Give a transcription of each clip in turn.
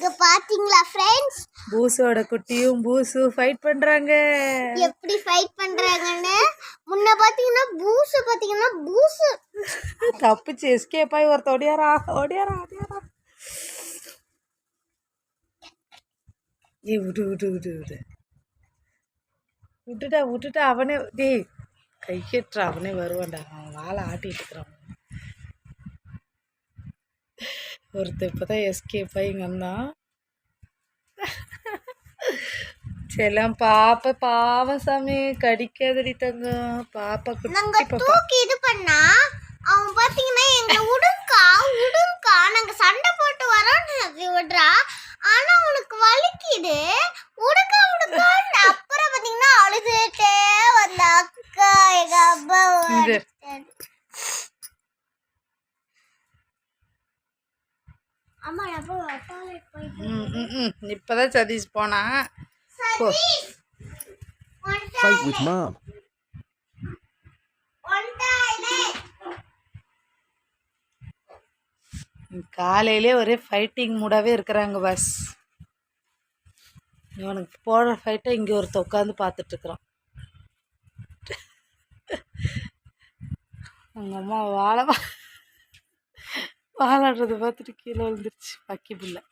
இங்க பாத்தீங்களா ஃப்ரெண்ட்ஸ் பூசோட குட்டியும் பூசு ஃபைட் பண்றாங்க. எப்படி ஃபைட் பண்றாங்கன்னு? முன்ன பாத்தீங்கன்னா பூசு பாத்தீங்கன்னா பூசு. தப்பிச்சு எஸ்கேப் ஆகி ஒருத்த ஒடியாரா ஒடியாரா ஒடியாரா ஏ விடு விடு விடு விடு. விட்டுட்டா விட்டுட்டா அவனே டேய் கை கட்டுறா அவனே வருவான்டா. அவன் வாழை ஆட்டிட்டு இருக்கிறான். ஒருத்தர் இப்போதான் எஸ்கேப் ஆகி இங்கே வந்தான். செல்லம் பாப்பா பாவம் சாமி கடிக்காதடி தங்கம் பாப்பா குட்டி பாப்பா. இது பண்ணா அவன் பாத்தீங்கன்னா எங்க உடுங்கா உடுங்கா. நாங்க சண்டை போட்டு வரோம்னு விடுறா. ஆனா உனக்கு வலிக்குது. உடுக்க உடுக்க அப்புறம் பாத்தீங்கன்னா அழுதுட்டே வந்த. அக்கா எங்க அப்பா இப்போதான் சதீஷ் போனான். போ. Fight with mom. காலையிலே ஒரே ஃபைட்டிங் மூடாவே இருக்கிறாங்க பஸ் இவனுக்கு போடுற ஃபைட்டை இங்கே ஒருத்த உட்காந்து பார்த்துட்ருக்குறான் அவங்க அம்மா வாழை பாலாடுறது பார்த்துட்டு கீழே விழுந்துருச்சு. பக்கி பிள்ளை.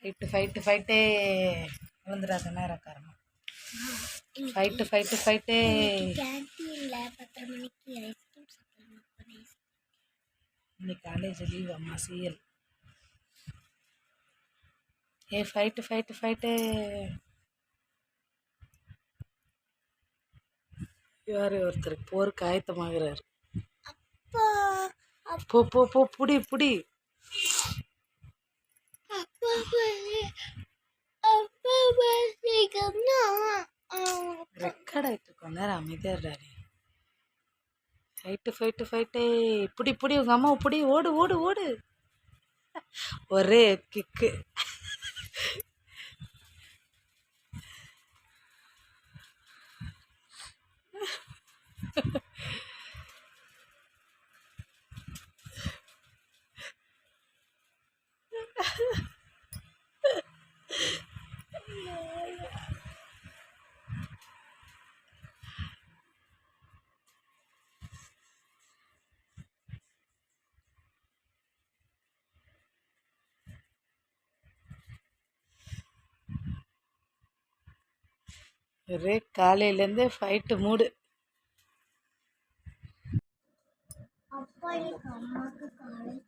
ஃபைட்டு ஃபைட்டு ஃபைட்டே விழுந்துடாத நேரம் காரணம் ஃபைட்டு ஃபைட்டு ஃபைட்டே இன்னைக்கு காலேஜ் லீவ் அம்மா சீரியல் ஏ ஃபைட்டு ஃபைட்டு ஃபைட்டு யார் ஒருத்தர் போருக்கு ஆயத்தமாகிறார் போ போ போ புடி புடி. ரெக்கார்ட் ஆகிட்டு இருக்கோம் நேரம் அமைதியாக டாடி ஃபைட்டு ஃபைட்டு ஃபைட்டு புடி புடி உங்கள் அம்மாவை புடி. ஓடு ஓடு ஓடு. ஒரே கிக்கு ஒரே காலையிலேருந்தே ஃபைட்டு மூடு. அப்பா எனக்கு அம்மாக்கு காலேஜ்